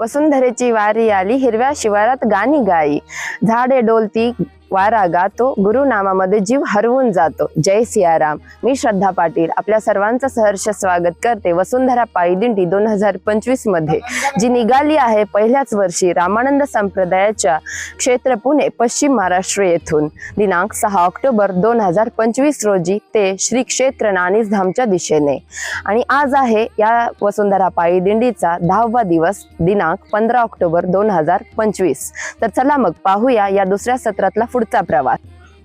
वसुंधरेची वारी आली हिरव्या शिवारात गाणी गाई. झाडे डोलती वारा गातो गुरुनामामध्ये जीव हरवून जातो. जय सियाराम. मी श्रद्धा पाटील. आपल्या सर्वांचं सहर्ष स्वागत करते वसुंधरा पायी दिंडी दोन हजार पंचवीसमध्ये जी निघाली आहे पहिल्याच वर्षी रामानंद संप्रदायाच्या क्षेत्र पुणे पश्चिम महाराष्ट्र येथून. दिनांक सहा ऑक्टोबर दोन हजार पंचवीस रोजी ते श्री क्षेत्र नाणीसधामच्या दिशेने. आणि आज आहे या वसुंधरा पायी दिंडीचा दहावा दिवस दिनांक पंधरा ऑक्टोबर दोन हजार पंचवीस. तर चला मग पाहूया या दुसऱ्या सत्रातला पुढचा प्रवास.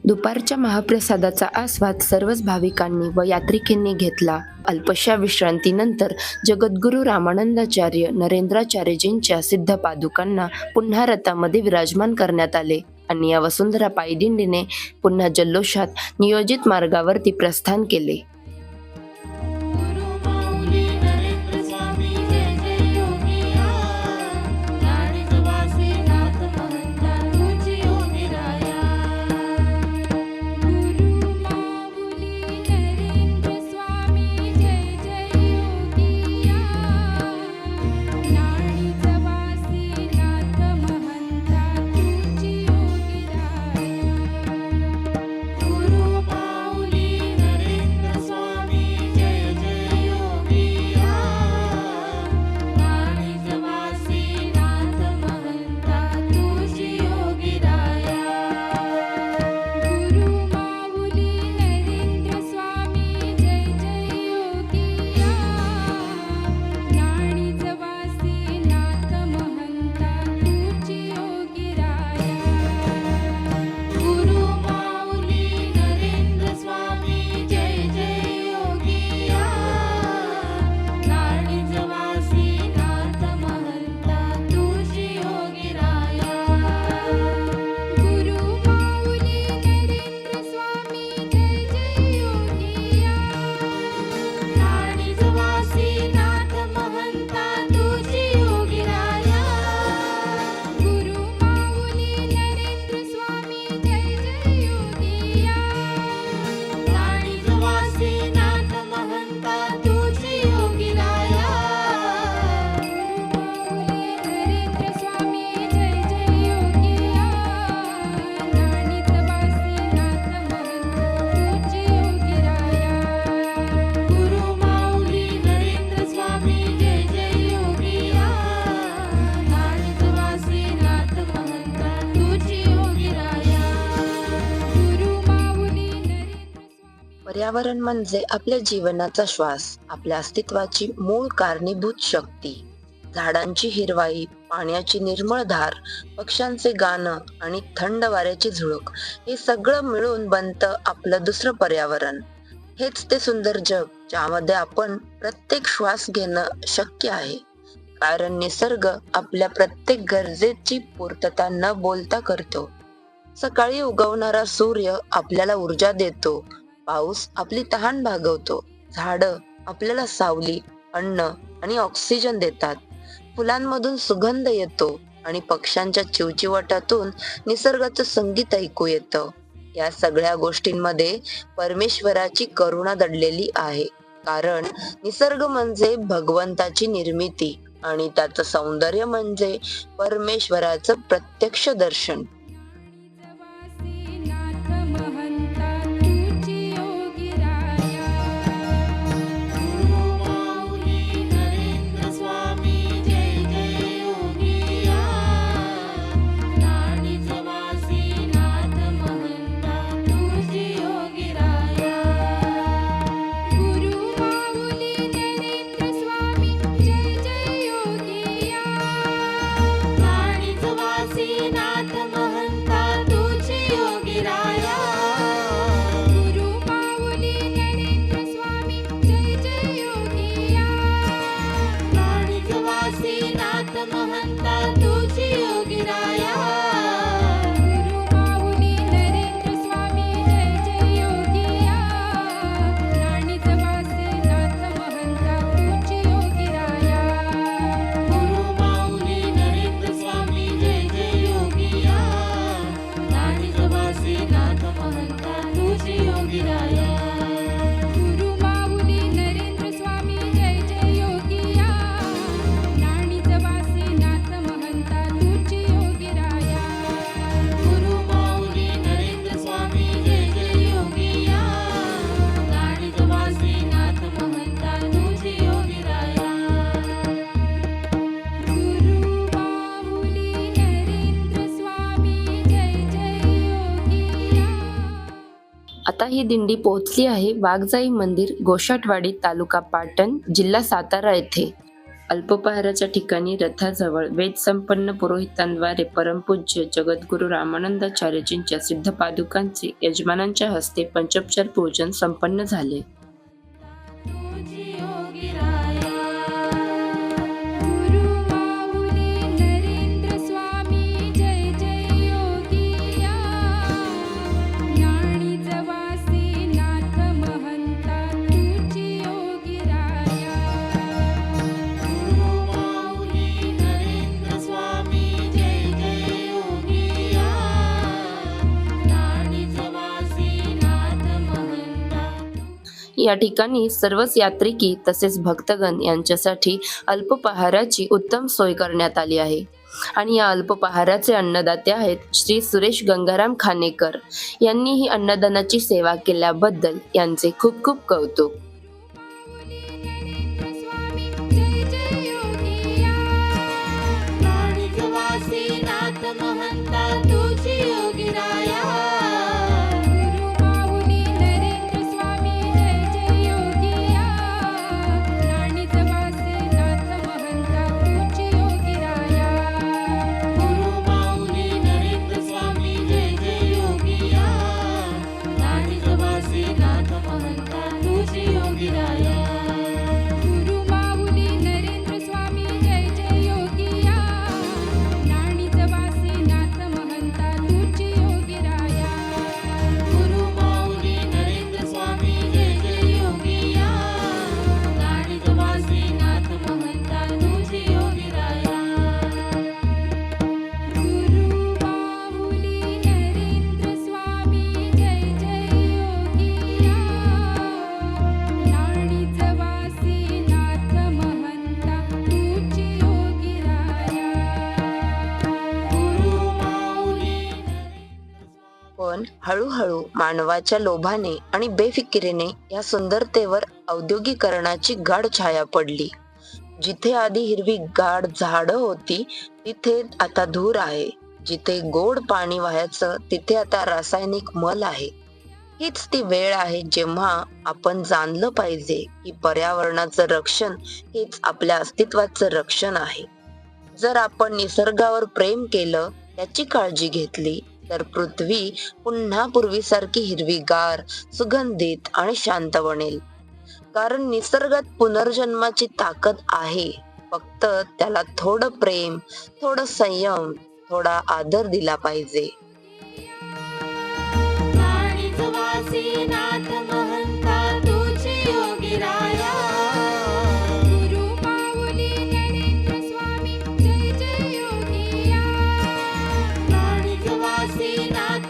दुपारच्या महाप्रसादाचा आस्वाद सर्वच भाविकांनी व यात्रिकेंनी घेतला. अल्पशा विश्रांतीनंतर जगद्गुरु रामानंदाचार्य नरेंद्राचार्यजींच्या सिद्ध पादुकांना पुन्हा रथामध्ये विराजमान करण्यात आले आणि या वसुंधरा पायदिंडीने पुन्हा जल्लोषात नियोजित मार्गावरती प्रस्थान केले. पर्यावरण म्हणजे आपल्या जीवनाचा श्वास आपल्या अस्तित्वाची मूळ कारणीभूत शक्ती. झाडांची हिरवाई पाण्याची निर्मळ धार पक्ष्यांचे गाणं आणि थंड वाऱ्याची झुळूक हे सगळं मिळून बनतं आपलं दुसरं पर्यावरण. हेच ते सुंदर जग ज्यामध्ये आपण प्रत्येक श्वास घेणं शक्य आहे. कारण निसर्ग आपल्या प्रत्येक गरजेची पूर्तता न बोलता करतो. सकाळी उगवणारा सूर्य आपल्याला ऊर्जा देतो पाऊस आपली तहान भागवतो. झाडं आपल्याला सावली अन्न आणि ऑक्सिजन देतात. फुलांमधून सुगंध येतो आणि पक्ष्यांच्या चिवचिवाटातून निसर्गाचं संगीत ऐकू येतं. या सगळ्या गोष्टींमध्ये परमेश्वराची करुणा दडलेली आहे. कारण निसर्ग म्हणजे भगवंताची निर्मिती आणि त्याचं सौंदर्य म्हणजे परमेश्वराचं प्रत्यक्ष दर्शन. Mahanta. आता ही दिंडी पोहोचली आहे वाघजाई मंदिर गोशाटवाडी तालुका पाटण जिल्हा सातारा येथे. अल्पोपहाराच्या ठिकाणी रथाजवळ वेद संपन्न पुरोहितांद्वारे परमपूज्य जगद्गुरु रामानंदाचार्यजींच्या सिद्ध पादुकांचे यजमानांच्या हस्ते पंचोपचार पूजन संपन्न झाले. या ठिकाणी सर्वच यात्रिकी तसेच भक्तगण यांच्यासाठी अल्पपहाराची उत्तम सोय करण्यात आली आहे. आणि या अल्पपहाराचे अन्नदाते आहेत श्री सुरेश गंगाराम खानेकर. यांनी ही अन्नदानाची सेवा केल्याबद्दल यांचे खूप खूप कौतुक. मानवाच्या लोभाने आणि बेफिकिरीने या सुंदरतेवर औद्योगिकरणाची गाढ छाया पडली. जिथे आधी हिरवी गाढ झाडं होती तिथे आता धूर आहे. जिथे गोड पाणी व्हायचं तिथे आता रासायनिक मल आहे. हीच ती वेळ आहे जेव्हा आपण जाणलं पाहिजे की पर्यावरणाचं रक्षण हेच आपल्या अस्तित्वाचं रक्षण आहे. जर आपण निसर्गावर प्रेम केलं त्याची काळजी घेतली तर पृथ्वी पुन्हा पूर्वीसारखी हिरवीगार सुगंधित आणि शांत बनेल. कारण निसर्गात पुनर्जन्माची ताकद आहे. फक्त त्याला थोडं प्रेम थोडं संयम थोडा आदर दिला पाहिजे.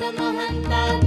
ことな」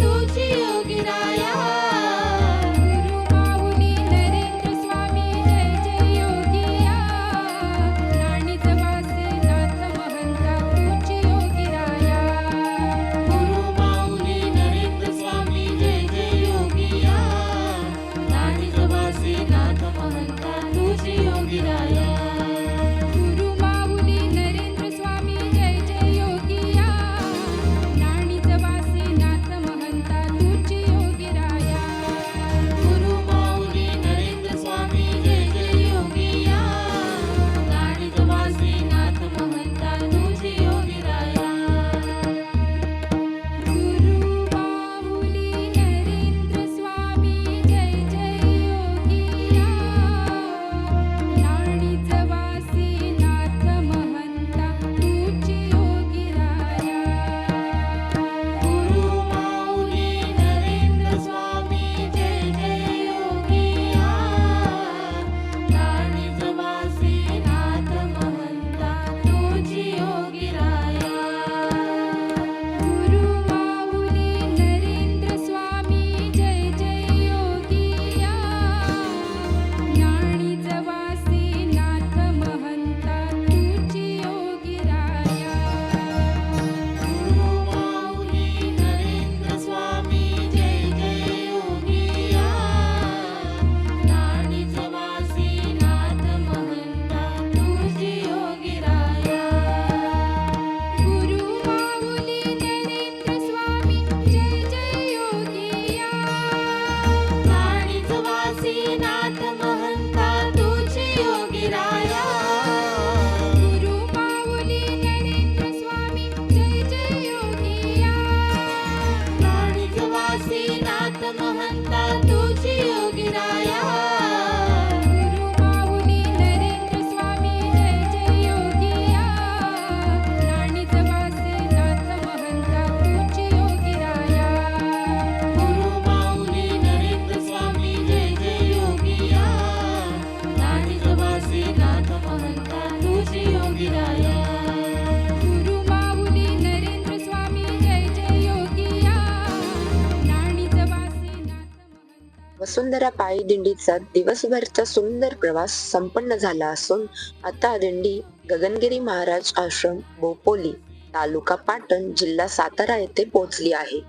महंता पायी दिंडीचा दिवसभरचा सुंदर प्रवास संपन्न झाला असून आता दिंडी गगनगिरी महाराज आश्रम बोपोली तालुका पाटण जिल्हा सातारा येथे पोहोचली आहे.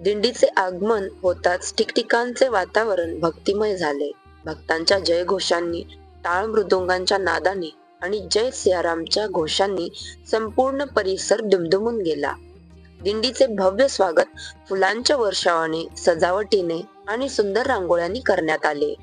दिंडीचे आगमन होताच ठिकठिकाणचे वातावरण भक्तिमय झाले. भक्तांच्या जयघोषांनी टाळ मृदुंगांच्या नादाने आणि जय सियारामच्या घोषांनी संपूर्ण परिसर दुमदुमून गेला. दिंडीचे भव्य स्वागत फुलांच्या वर्षावाने सजावटीने आणि सुंदर रांगोळ्यांनी करण्यात आले.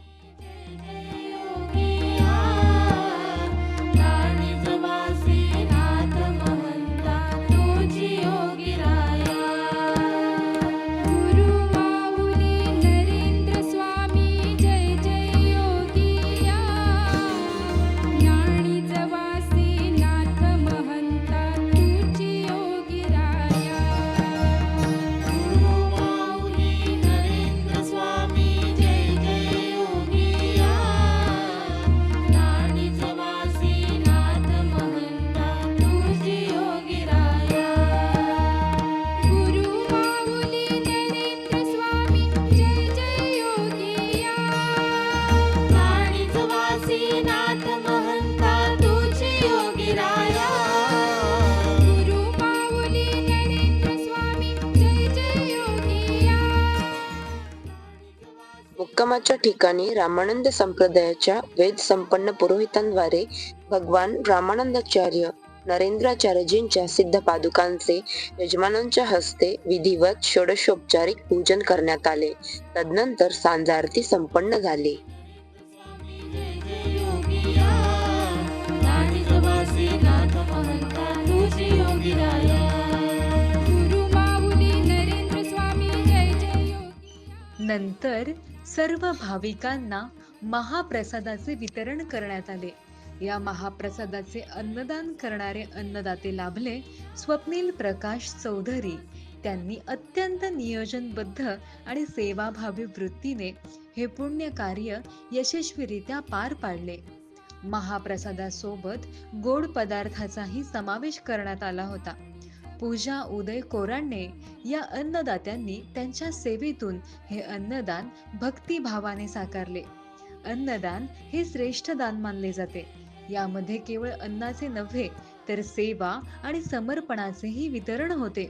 आश्रमाच्या ठिकाणी रामानंद संप्रदायाच्या वेद संपन्न पुरोहितांद्वारे भगवान रामानंदाचार्य नरेंद्राचार्यजींच्या सिद्ध पादुकांचे यजमानांच्या हस्ते विधिवत षोडशोपचारिक पूजन करण्यात आले. तदनंतर सांजारती संपन्न झाली. नंतर सर्व भाविकांना महाप्रसादाचे वितरण करण्यात आले. या महाप्रसादाचे अन्नदान करणारे अन्नदाते लाभले स्वप्नील प्रकाश चौधरी. त्यांनी अत्यंत नियोजनबद्ध आणि सेवाभावी वृत्तीने हे पुण्य कार्य यशस्वीरित्या पार पाडले. महाप्रसादासोबत गोड पदार्थाचाही समावेश करण्यात आला होता. पूजा उदय कोरांडे या अन्नदात्यांनी त्यांच्या सेवेतून हे अन्नदान भक्तिभावाने साकारले. अन्नदान हे श्रेष्ठ दान मानले जाते. यामध्ये केवळ अन्नाचे नव्हे तर सेवा आणि समर्पणाचेही वितरण होते.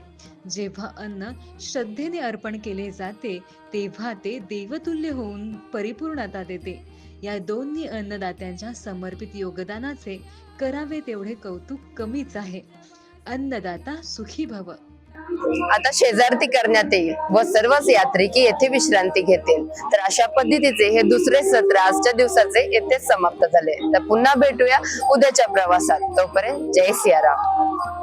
जेव्हा अन्न श्रद्धेने अर्पण केले जाते तेव्हा ते देवतुल्य होऊन परिपूर्णता देते. या दोन्ही अन्नदात्यांच्या समर्पित योगदानाचे करावे तेवढे कौतुक कमीच आहे. अन्नदाता सुखी भव. आता शेजारती करण्यात येईल व सर्वच यात्रिकी येथे विश्रांती घेतील. तर अशा पद्धतीचे हे दुसरे सत्र आजच्या दिवसाचे येथेच समाप्त झाले. तर पुन्हा भेटूया उद्याच्या प्रवासात. तोपर्यंत जय सियाराम.